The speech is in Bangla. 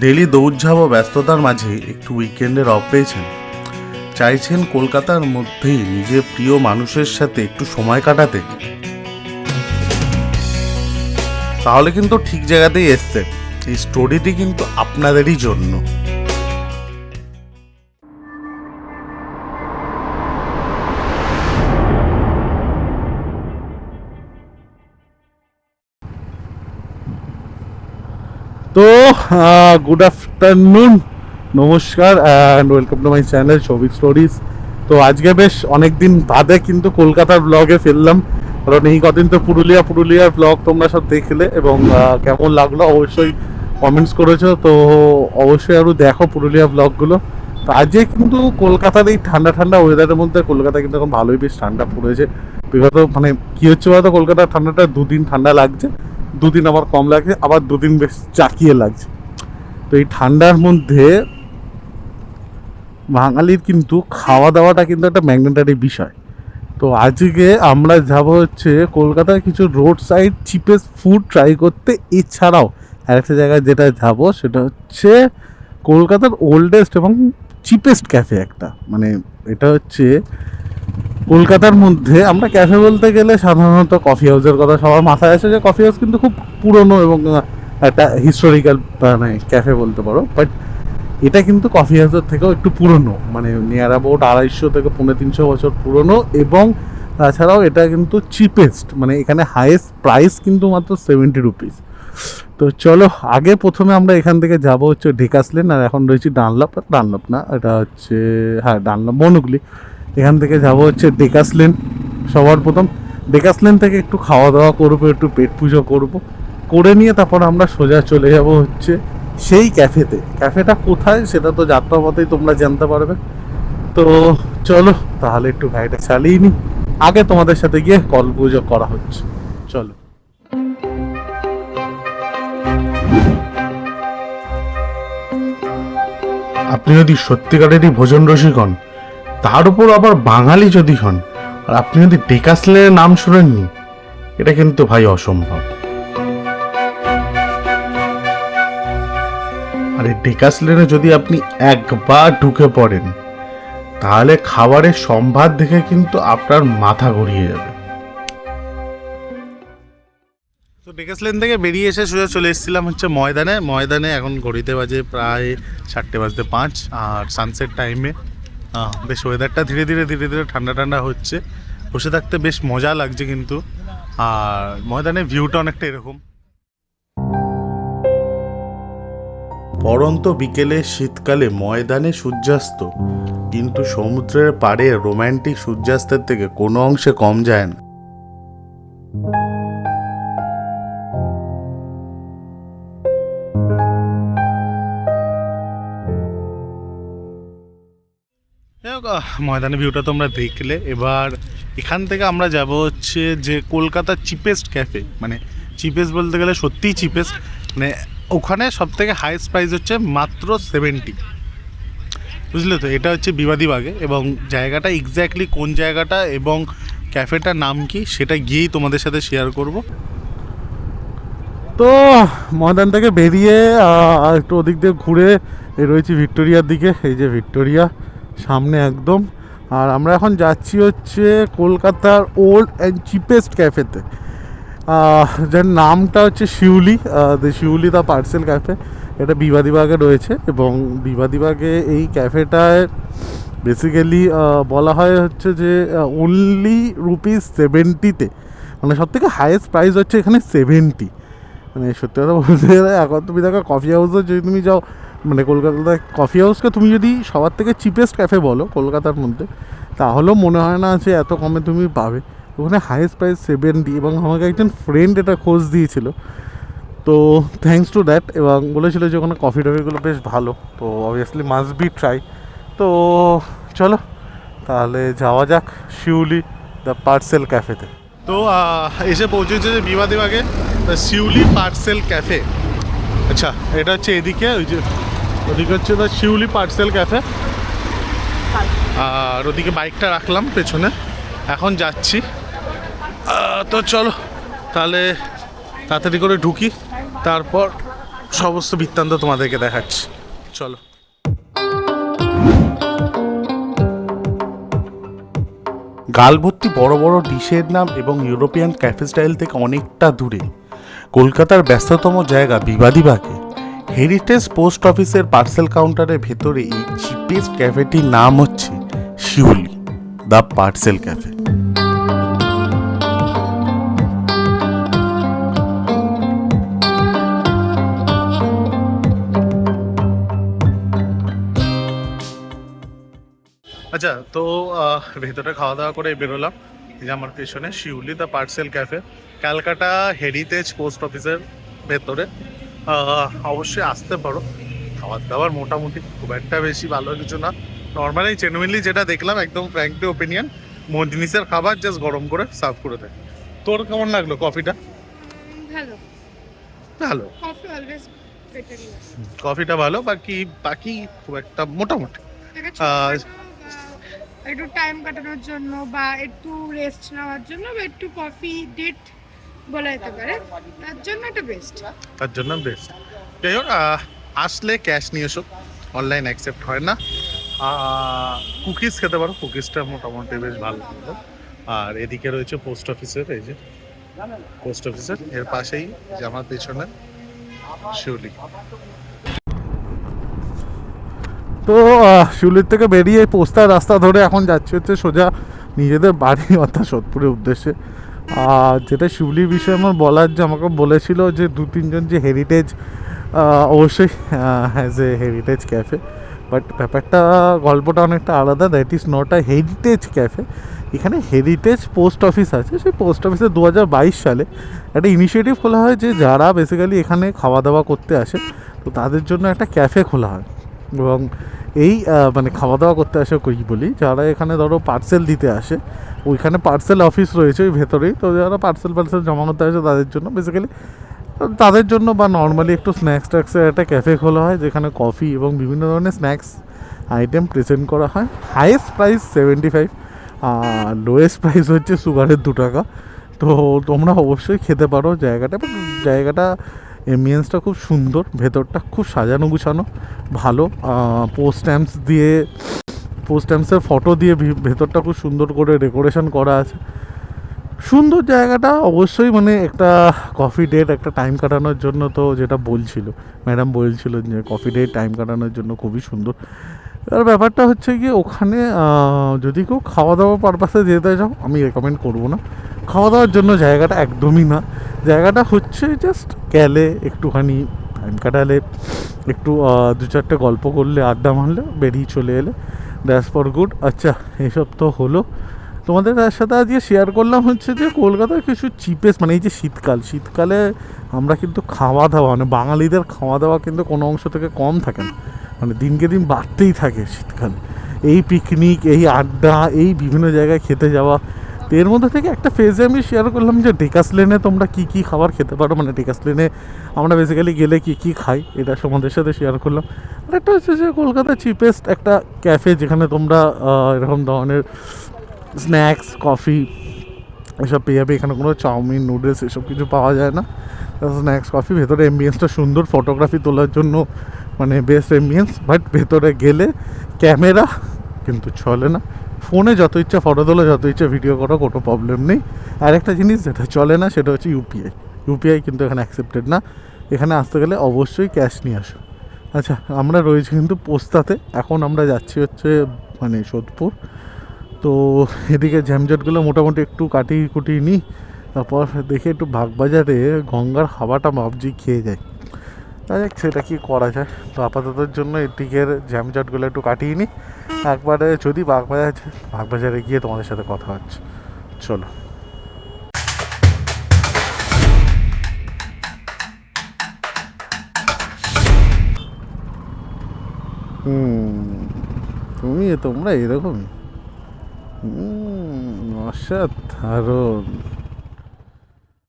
ডেলি দৌড়ঝাপ ও ব্যস্ততার মাঝে একটু উইকেন্ডের অফ পেয়েছেন। চাইছেন কলকাতার মধ্যেই নিজের প্রিয় মানুষের সাথে একটু সময় কাটাতে। তাহলে কিন্তু ঠিক জায়গাতেই এসছে এই স্টোরিটি কিন্তু আপনাদেরই জন্য। গুড আফটারনুন নমস্কার and welcome to my channel Souvik stories তো আজকে বেশ অনেক দিন বাদে কিন্তু কলকাতার ব্লগে ফেললাম কারণ এই কদিন তো পুরুলিয়া, পুরুলিয়ার ব্লগ তোমরা সব দেখলে এবং কেমন লাগল অবশ্যই কমেন্টস করেছ। তো অবশ্যই আরও দেখো পুরুলিয়া ব্লগগুলো তো আজকে কিন্তু কলকাতার এই ঠান্ডা ঠান্ডা ওয়েদারের মধ্যে কলকাতা কিন্তু এখন ভালোই বেশ ঠান্ডা পড়েছে। বিগত মানে কি হচ্ছে বলতো? কলকাতার ঠান্ডাটা দুদিন ঠান্ডা লাগছে। দুদিন আবার কম লাগছে আবার দুদিন বেশ চাকিয়ে লাগছে। তো এই ঠান্ডার মধ্যে বাঙালির কিন্তু খাওয়া দাওয়াটা কিন্তু একটা ম্যাগনেটারি বিষয়। তো আজকে আমরা যাব হচ্ছে কলকাতার কিছু road side cheapest food try করতে। এছাড়াও আরেকটা জায়গায় যেটা যাব সেটা হচ্ছে কলকাতার ওল্ডেস্ট এবং চিপেস্ট ক্যাফে একটা। মানে এটা হচ্ছে কলকাতার মধ্যে আমরা ক্যাফে বলতে গেলে সাধারণত কফি হাউসের কথা সবার মাথায় আসে যে কফি হাউস কিন্তু খুব পুরনো এবং একটা হিস্টোরিক্যাল মানে ক্যাফে বলতে পারো। বাট এটা কিন্তু কফি হাউসের থেকেও একটু পুরনো মানে নিয়ার অ্যাবাউট আড়াইশো থেকে পৌনে তিনশো বছর পুরনো এবং তাছাড়াও এটা কিন্তু চিপেস্ট মানে এখানে হাইয়েস্ট প্রাইস কিন্তু মাত্র সেভেন্টি রুপিস তো চলো, আগে প্রথমে আমরা এখান থেকে যাব হচ্ছে ঢেকাস লেন আর এখন রয়েছি ডানলাপ ডানলাপ না, এটা হচ্ছে হ্যাঁ ডানলাপ, বনুগলি। এখান থেকে যাব হচ্ছে ডেকাস লেন সবার প্রথম। ডেকাস লেন থেকে একটু খাওয়া দাওয়া করব, একটু পেট পুজো করব। করে নিয়ে তারপর আমরা সোজা চলে যাব হচ্ছে সেই ক্যাফেতে ক্যাফেটা কোথায় সেটা তো যাত্রাপথেই তোমরা জানতে পারবে। তো চলো, তাহলে একটু গাড়িটা চালিয়ে নিই। আগে তোমাদের সাথে গিয়ে কল পুজো করা হচ্ছে। চলো। আপনি যদি সত্যিকারেরই ভোজন রসিক হন তার উপর আবার বাঙালি যদি হন, আর আপনি যদি ডেকাসলের নাম শুনেননি, এটা কিন্তু ভাই অসম্ভব। আর এই ডেকাসলেনে যদি আপনি একবার ঢুকে পড়েন, তাহলে খাবারের সম্ভার দেখে কিন্তু আপনার মাথা ঘুরিয়ে যাবে। তো ডেকাসলেন থেকে বেরিয়ে এসে সোজা চলে এসেছিলাম হচ্ছে ময়দানে। ময়দানে এখন ঘড়িতে বাজে প্রায় চারটে বাজতে পাঁচ, আর সানসেট টাইমে বেশ ওয়েদারটা ধীরে ধীরে ধীরে ধীরে ঠান্ডা ঠান্ডা হচ্ছে। বসে থাকতে বেশ মজা লাগছে কিন্তু। আর ময়দানে ভিউটা অনেকটা এরকম। পরন্ত বিকেলে শীতকালে ময়দানে সূর্যাস্ত, কিন্তু সমুদ্রের পাড়ে রোম্যান্টিক সূর্যাস্তের থেকে কোনো অংশে কম যায় না। ময়দানের ভিউটা তোমরা দেখলে। এবার এখান থেকে আমরা যাব হচ্ছে যে কলকাতার চিপেস্ট ক্যাফে মানে চিপেস্ট বলতে গেলে সত্যিই চিপেস্ট মানে ওখানে সব থেকে হাইয়েস্ট প্রাইস হচ্ছে মাত্র সেভেন্টি বুঝলে তো? এটা হচ্ছে বিবাদীবাগে এবং জায়গাটা এক্স্যাক্টলি কোন জায়গাটা এবং ক্যাফেটার নাম কি সেটা গিয়েই তোমাদের সাথে শেয়ার করব। তো, ময়দান থেকে বেরিয়ে একটু ওদিক দিয়ে ঘুরে রয়েছি ভিক্টোরিয়ার দিকে, এই যে ভিক্টোরিয়া। সামনে একদম। আর আমরা এখন যাচ্ছি হচ্ছে কলকাতার ওল্ড অ্যান্ড চিপেস্ট ক্যাফেতে। যার নামটা হচ্ছে Shiuli. The Shiuli the parcel cafe এটা বিবাদীবাগে রয়েছে এবং বিবাদীবাগে এই ক্যাফেটায় বেসিক্যালি বলা হয় হচ্ছে যে অনলি রুপিস সেভেন্টিতে মানে সব থেকে হাইয়েস্ট প্রাইস হচ্ছে এখানে সেভেন্টি মানে সত্যি কথা বলতে গেলে এখন তুমি দেখো কফি হাউসে যদি তুমি যাও মানে কলকাতায় কফি হাউসকে তুমি যদি সবার থেকে চিপেস্ট ক্যাফে বলো কলকাতার মধ্যে, তাহলেও মনে হয় না যে এত কমে তুমি পাবে। ওখানে হাইয়েস্ট প্রাইস সেভেন্টি এবং আমাকে একজন ফ্রেন্ড এটা খোঁজ দিয়েছিল। তো থ্যাঙ্কস টু দ্যাট এবং বলেছিল যে ওখানে কফি টফিগুলো বেশ ভালো, তো অবভিয়াসলি মাস্ট বি ট্রাই তো চলো, তাহলে যাওয়া যাক শিউলি দ্য পার্সেল ক্যাফেতে তো। এসে পৌঁছেছে যে বিবাদীবাগে দ্য শিউলি পার্সেল ক্যাফে আচ্ছা এটা হচ্ছে এদিকে, ওই যে ওদিকে হচ্ছে দ্য শিউলি পার্সেল ক্যাফে আর ওদিকে বাইকটা রাখলাম পেছনে। এখন যাচ্ছি। তো চলো, তাহলে তাড়াতাড়ি করে ঢুকি। তারপর সমস্ত বৃত্তান্ত তোমাদেরকে দেখাচ্ছি। চলো। গাল ভর্তি বড় বড় ডিশের নাম এবং ইউরোপিয়ান ক্যাফে স্টাইল থেকে অনেকটা দূরে। কলকাতার ব্যস্ততম জায়গা বিবাদীবাগে হেরিটেজ পোস্ট অফিসের পার্সেল কাউন্টারের ভেতরে এই চিপেস্ট ক্যাফেটির নাম হচ্ছে শিউলি দ্য পার্সেল ক্যাফে আচ্ছা তো ভেতরে খাওয়া দাওয়া করে বেরোলাম। যে আমার পেছনে Shiuli the parcel cafe Calcutta heritage post অফিসের ভেতরে। অবশ্যই আসতে পারো। খাবার দাবার মোটামুটি খুব একটা বেশি ভালো কিছু না। নর্মালি জেনুইনলি যেটা দেখলাম একদম ফ্র্যাঙ্কলি ওপিনিয়ন জিনিসের খাবার জাস্ট গরম করে সার্ভ করে দেয়। তোর কেমন লাগল কফিটা ভালো। ভালো। কফি অলওয়েজ কফিটা ভালো বাকি বাকি খুব একটা মোটামুটি। একটু টাইম কাটানোর জন্য বা একটু রেস্ট নেওয়ার জন্য বা একটু কফি ডেট বলা যেতে পারে তার জন্য এটা বেস্ট তার জন্য বেস্ট যাই হোক আসলে ক্যাশ নিয়ে এসো অনলাইন অ্যাকসেপ্ট হয় না। কুকিজ খেতে পারো কুকিজটা মোটামুটি বেশ ভালো আর এদিকে রয়েছে পোস্ট অফিসের এই যে পোস্ট অফিসের এর পাশেই যে আমার পেছনে শিউলি। তো শিউলির থেকে বেরিয়ে পোস্তার রাস্তা ধরে এখন যাচ্ছি হচ্ছে সোজা নিজেদের বাড়ি অর্থাৎ সোদপুরের উদ্দেশ্যে। আর যেটা শিউলির বিষয়ে আমার বলার, যে আমাকে বলেছিল যে দু তিনজন যে হেরিটেজ অবশ্যই has a heritage cafe but ব্যাপারটা, গল্পটা অনেকটা আলাদা that is not a heritage cafe এখানে হেরিটেজ পোস্ট অফিস আছে, সেই পোস্ট অফিসে দু হাজার বাইশ সালে একটা ইনিশিয়েটিভ খোলা হয় যে যারা বেসিক্যালি এখানে খাওয়া দাওয়া করতে আসে, তো তাদের জন্য একটা ক্যাফে খোলা হয়। এবং এই মানে খাওয়া দাওয়া করতে আসে, কই বলি, যারা এখানে ধরো পার্সেল দিতে আসে ওইখানে পার্সেল অফিস রয়েছে ওই ভেতরেই। তো যারা পার্সেল পার্সেল জমা করতে আসে তাদের জন্য বেসিক্যালি তাদের জন্য বা নর্মালি একটু স্ন্যাক্স ট্যাক্সের একটা ক্যাফে খোলা হয়, যেখানে কফি এবং বিভিন্ন ধরনের স্ন্যাক্স আইটেম প্রেজেন্ট করা হয়। হাইয়েস্ট প্রাইস সেভেন্টি ফাইভ আর লোয়েস্ট প্রাইস হচ্ছে সুগারের দু টাকা। তো তোমরা অবশ্যই খেতে পারো জায়গাটা জায়গাটা এমবিয়েন্সটা খুব সুন্দর, ভেতরটা খুব সাজানো গুছানো, ভালো পোস্ট স্ট্যাম্পস দিয়ে পোস্ট স্ট্যাম্পসের ফটো দিয়ে ভেতরটা খুব সুন্দর করে ডেকোরেশন করা আছে। সুন্দর জায়গাটা অবশ্যই মানে একটা কফি ডেট একটা টাইম কাটানোর জন্য তো যেটা বলছিল ম্যাডাম বলছিল যে কফি ডেট টাইম কাটানোর জন্য খুবই সুন্দর। এবার ব্যাপারটা হচ্ছে কি ওখানে যদি কেউ খাওয়া দাওয়া পারপাসে যেতে চাও, আমি রেকমেন্ড করব না। খাওয়া দাওয়ার জন্য জায়গাটা একদমই না। জায়গাটা হচ্ছে জাস্ট গেলে, একটুখানি টাইম কাটালে, একটু দু চারটে গল্প করলে, আড্ডা মারলে, বেরিয়ে চলে এলে। দ্যাটস ফর গুড আচ্ছা এসব তো হলো। তোমাদের সাথে আজকে শেয়ার করলাম হচ্ছে যে কলকাতায় কিছু চিপেস্ট মানে এই যে শীতকাল, শীতকালে আমরা কিন্তু খাওয়া দাওয়া মানে বাঙালিদের খাওয়া দাওয়া কিন্তু কোনো অংশ থেকে কম থাকে না। মানে দিনকে দিন বাড়তেই থাকে শীতকাল। এই পিকনিক এই আড্ডা, এই বিভিন্ন জায়গায় খেতে যাওয়া তো এর মধ্যে থেকে একটা ফেজে আমি শেয়ার করলাম যে ডেকাস লেনে তোমরা কী কী খাবার খেতে পারো? মানে ডেকাস লেনে আমরা বেসিক্যালি গেলে কী কী খাই? এটা তোমাদের সাথে শেয়ার করলাম। আর একটা হচ্ছে যে কলকাতা চিপেস্ট একটা ক্যাফে যেখানে তোমরা এরকম ধরনের স্ন্যাক্স কফি এসব পেয়ে যাবে। এখানে কোনো চাউমিন নুডলস এসব কিছু পাওয়া যায় না। স্ন্যাক্স কফি ভেতরে এমবিয়েন্সটা সুন্দর। ফটোগ্রাফি তোলার জন্য মানে বেস্ট এমবিয়েন্স বাট ভেতরে গেলে ক্যামেরা কিন্তু চলে না। ফোনে যত ইচ্ছা ফটো তোলা, যত ইচ্ছা ভিডিও করো, কোনো প্রবলেম নেই। আর একটা জিনিস যেটা চলে না, সেটা হচ্ছে ইউপিআই ইউপিআই কিন্তু এখানে অ্যাকসেপ্টেড না। এখানে আসতে গেলে অবশ্যই ক্যাশ নিয়ে আসো। আচ্ছা আমরা রয়েছি কিন্তু পোস্তাতে। এখন আমরা যাচ্ছি হচ্ছে মানে সোদপুর। তো এদিকে ঝ্যামঝটগুলো মোটামুটি একটু কাটিয়ে কুটিয়ে নিই। তারপর দেখি একটু বাগবাজারে গঙ্গার হাওয়াটা ভাবছি খেয়ে যাই। দেখ সেটা কি করা যায়? তো আপাততর জন্য এদিকের জ্যামজটগুলো একটু কাটিয়ে নিই। একবারে যদি বাগবাজার বাগবাজারে গিয়ে তোমাদের সাথে কথা হচ্ছে। চলো। তুমি তোমরা এরকমই হুম, অসাধারণ।